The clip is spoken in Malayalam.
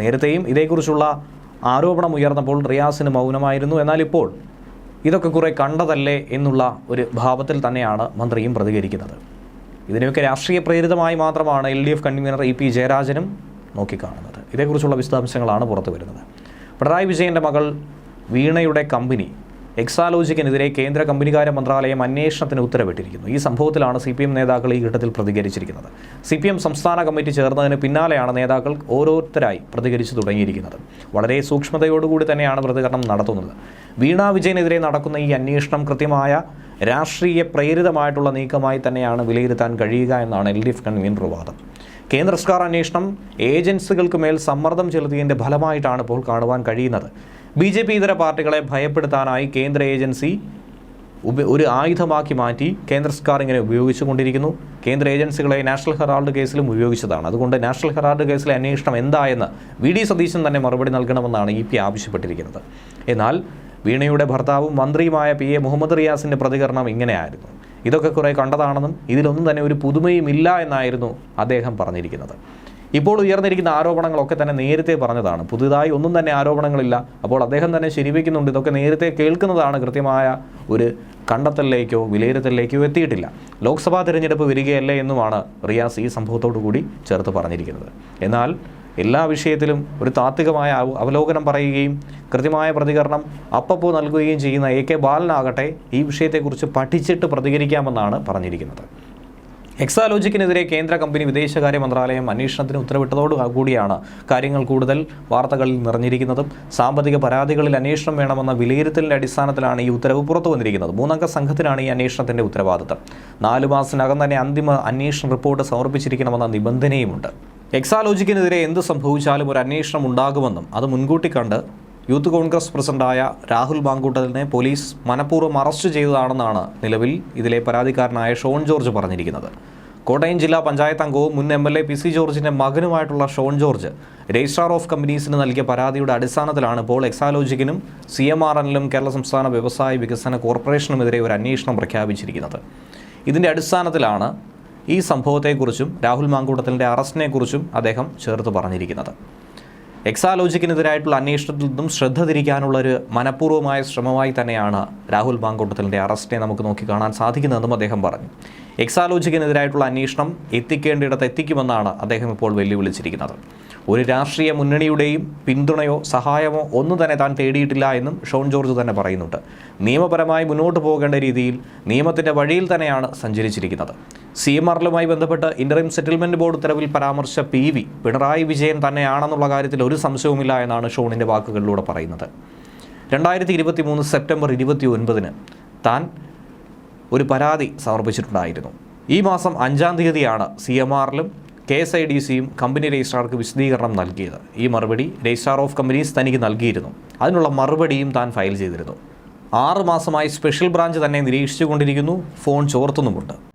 നേരത്തെയും ഇതേക്കുറിച്ചുള്ള ആരോപണം ഉയർന്നപ്പോൾ റിയാസിന് മൗനമായിരുന്നു. എന്നാൽ ഇപ്പോൾ ഇതൊക്കെ കുറേ കണ്ടതല്ലേ എന്നുള്ള ഒരു ഭാവത്തിൽ തന്നെയാണ് മന്ത്രിയും പ്രതികരിക്കുന്നത്. ഇതിനെയൊക്കെ രാഷ്ട്രീയ പ്രേരിതമായി മാത്രമാണ് L D F convener E P ജയരാജനും നോക്കിക്കാണുന്നത്. ഇതേക്കുറിച്ചുള്ള വിശദാംശങ്ങളാണ് പുറത്തു വരുന്നത് പിണറായി വിജയന്റെ മകൾ വീണയുടെ കമ്പനി എക്സാലോജിക്കിനെതിരെ കേന്ദ്ര കമ്പനികാര്യ മന്ത്രാലയം അന്വേഷണത്തിന് ഉത്തരവിട്ടിരിക്കുന്നു. ഈ സംഭവത്തിലാണ് സി നേതാക്കൾ ഈ ഘട്ടത്തിൽ പ്രതികരിച്ചിരിക്കുന്നത്. സി സംസ്ഥാന കമ്മിറ്റി ചേർന്നതിന് പിന്നാലെയാണ് നേതാക്കൾ ഓരോരുത്തരായി പ്രതികരിച്ചു തുടങ്ങിയിരിക്കുന്നത്. വളരെ സൂക്ഷ്മതയോടുകൂടി തന്നെയാണ് പ്രതികരണം നടത്തുന്നത്. വീണ വിജയനെതിരെ നടക്കുന്ന ഈ അന്വേഷണം കൃത്യമായ രാഷ്ട്രീയ പ്രേരിതമായിട്ടുള്ള നീക്കമായി തന്നെയാണ് വിലയിരുത്താൻ കഴിയുക എന്നാണ് എൽ ഡി എഫ് കൺവീനർ വാദം. കേന്ദ്ര സർക്കാർ അന്വേഷണം ഏജൻസികൾക്ക് മേൽ സമ്മർദ്ദം ചെലുത്തിയതിന്റെ ഫലമായിട്ടാണ് ഇപ്പോൾ കാണുവാൻ കഴിയുന്നത്. ബി ജെ പി ഇതര പാർട്ടികളെ ഭയപ്പെടുത്താനായി കേന്ദ്ര ഏജൻസി ഒരു ആയുധമാക്കി മാറ്റി കേന്ദ്ര സർക്കാർ ഇങ്ങനെ ഉപയോഗിച്ചുകൊണ്ടിരിക്കുന്നു കേന്ദ്ര ഏജൻസികളെ നാഷണൽ ഹെറാൾഡ് കേസിലും ഉപയോഗിച്ചതാണ്. അതുകൊണ്ട് നാഷണൽ ഹെറാൾഡ് കേസിലെ അന്വേഷണം എന്തായെന്ന് വി ഡി സതീശൻ തന്നെ മറുപടി നൽകണമെന്നാണ് ഇ പി ആവശ്യപ്പെട്ടിരിക്കുന്നത്. എന്നാൽ വീണയുടെ ഭർത്താവും മന്ത്രിയുമായ പി എ മുഹമ്മദ് റിയാസിന്റെ പ്രതികരണം ഇങ്ങനെയായിരുന്നു. ഇതൊക്കെ കുറേ കണ്ടതാണെന്നും ഇതിലൊന്നും തന്നെ ഒരു പുതുമയും ഇല്ല എന്നായിരുന്നു അദ്ദേഹം പറഞ്ഞിരിക്കുന്നത്. ഇപ്പോൾ ഉയർന്നിരിക്കുന്ന ആരോപണങ്ങളൊക്കെ തന്നെ നേരത്തെ പറഞ്ഞതാണ്. പുതുതായി ഒന്നും തന്നെ ആരോപണങ്ങളില്ല. അപ്പോൾ അദ്ദേഹം തന്നെ ശരിവയ്ക്കുന്നുണ്ട് ഇതൊക്കെ നേരത്തെ കേൾക്കുന്നതാണ്. കൃത്യമായ ഒരു കണ്ടെത്തലിലേക്കോ വിലയിരുത്തലിലേക്കോ എത്തിയിട്ടില്ല. ലോക്സഭാ തിരഞ്ഞെടുപ്പ് വരികയല്ലേ എന്നുമാണ് റിയാസ് ഈ സംഭവത്തോടു കൂടി ചേർത്ത് പറഞ്ഞിരിക്കുന്നത്. എന്നാൽ എല്ലാ വിഷയത്തിലും ഒരു താത്വികമായ അവ- അവലോകനം പറയുകയും കൃത്യമായ പ്രതികരണം അപ്പപ്പോൾ നൽകുകയും ചെയ്യുന്ന എ കെ ബാലനാകട്ടെ ഈ വിഷയത്തെക്കുറിച്ച് പഠിച്ചിട്ട് പ്രതികരിക്കാമെന്നാണ് പറഞ്ഞിരിക്കുന്നത്. എക്സാലോജിക്കിനെതിരെ കേന്ദ്ര കമ്പനി വിദേശകാര്യ മന്ത്രാലയം അന്വേഷണത്തിന് ഉത്തരവിട്ടതോടു കൂടിയാണ് കാര്യങ്ങൾ കൂടുതൽ വാർത്തകളിൽ നിറഞ്ഞിരിക്കുന്നതും. സാമ്പത്തിക പരാതികളിൽ അന്വേഷണം വേണമെന്ന വിലയിരുത്തലിന്റെ അടിസ്ഥാനത്തിലാണ് ഈ ഉത്തരവ് പുറത്തു വന്നിരിക്കുന്നത്. മൂന്നംഗ സംഘത്തിനാണ് ഈ അന്വേഷണത്തിന്റെ ഉത്തരവാദിത്തം. നാലു മാസത്തിനകം തന്നെ അന്തിമ അന്വേഷണ റിപ്പോർട്ട് സമർപ്പിച്ചിരിക്കണമെന്ന നിബന്ധനയുമുണ്ട്. എക്സാലോജിക്കിനെതിരെ എന്ത് സംഭവിച്ചാലും ഒരു അന്വേഷണം ഉണ്ടാകുമെന്നും അത് മുൻകൂട്ടി കണ്ട് യൂത്ത് കോൺഗ്രസ് പ്രസിഡന്റായ രാഹുൽ മാങ്കൂട്ടലിനെ പോലീസ് മനഃപൂർവം അറസ്റ്റ് ചെയ്തതാണെന്നാണ് നിലവിൽ ഇതിലെ പരാതിക്കാരനായ ഷോൺ ജോർജ് പറഞ്ഞിരിക്കുന്നത്. കോട്ടയം ജില്ലാ പഞ്ചായത്ത് അംഗവും മുൻ M L A P C ജോർജിന്റെ മകനുമായിട്ടുള്ള ഷോൺ ജോർജ് രജിസ്ട്രാർ ഓഫ് കമ്പനീസിന് നൽകിയ പരാതിയുടെ അടിസ്ഥാനത്തിലാണ് ഇപ്പോൾ എക്സാലോജിക്കിനും സി എം ആർ എല്ലിനും കേരള സംസ്ഥാന വ്യവസായ വികസന കോർപ്പറേഷനുമെതിരെ ഒരു അന്വേഷണം പ്രഖ്യാപിച്ചിരിക്കുന്നത്. ഇതിന്റെ അടിസ്ഥാനത്തിലാണ് ഈ സംഭവത്തെക്കുറിച്ചും രാഹുൽ മാങ്കൂട്ടത്തിന്റെ അറസ്റ്റിനെക്കുറിച്ചും അദ്ദേഹം ചേർത്ത് പറഞ്ഞിരിക്കുന്നത്. എക്സാലോജിക്കിനെതിരായിട്ടുള്ള അന്വേഷണത്തിൽ നിന്നും ശ്രദ്ധ തിരിക്കാനുള്ള ഒരു മനഃപൂർവമായ ശ്രമമായി തന്നെയാണ് രാഹുൽ മാങ്കൂട്ടത്തിന്റെ അറസ്റ്റിനെ നമുക്ക് നോക്കി കാണാൻ സാധിക്കുന്നതെന്നും അദ്ദേഹം പറഞ്ഞു. എക്സാലോജിക്കിനെതിരായിട്ടുള്ള അന്വേഷണം എത്തിക്കേണ്ടിടത്ത് എത്തിക്കുമെന്നാണ് അദ്ദേഹം ഇപ്പോൾ വെല്ലുവിളിച്ചിരിക്കുന്നത്. ഒരു രാഷ്ട്രീയ മുന്നണിയുടെയും പിന്തുണയോ സഹായമോ ഒന്നും തന്നെ താൻ തേടിയിട്ടില്ല എന്നും ഷോൺ ജോർജ് തന്നെ പറയുന്നുണ്ട്. നിയമപരമായി മുന്നോട്ട് പോകേണ്ട രീതിയിൽ നിയമത്തിന്റെ വഴിയിൽ തന്നെയാണ് സഞ്ചരിച്ചിരിക്കുന്നത്. സി എം ആറിലുമായി ബന്ധപ്പെട്ട് ഇന്ററിം സെറ്റിൽമെന്റ് ബോർഡ് ഉത്തരവിൽ പരാമർശിച്ച പി വി പിണറായി വിജയൻ തന്നെയാണെന്നുള്ള കാര്യത്തിൽ ഒരു സംശയവുമില്ല എന്നാണ് ഷോണിന്റെ വാക്കുകളിലൂടെ പറയുന്നത്. രണ്ടായിരത്തി ഇരുപത്തി മൂന്ന് സെപ്റ്റംബർ ഇരുപത്തി ഒൻപതിന് താൻ ഒരു പരാതി സമർപ്പിച്ചിട്ടുണ്ടായിരുന്നു. ഈ മാസം അഞ്ചാം തീയതിയാണ് സി എം ആറിലും കെ എസ് ഐ ഡി സിയും കമ്പനി രജിസ്ട്രാർക്ക് വിശദീകരണം നൽകിയത്. ഈ മറുപടി രജിസ്ട്രാർ ഓഫ് കമ്പനീസ് തനിക്ക് നൽകിയിരുന്നു. അതിനുള്ള മറുപടിയും താൻ ഫയൽ ചെയ്തിരുന്നു. ആറ് മാസമായി സ്പെഷ്യൽ ബ്രാഞ്ച് തന്നെ നിരീക്ഷിച്ചുകൊണ്ടിരിക്കുന്നു. ഫോൺ ചോർത്തുന്നുമുണ്ട്.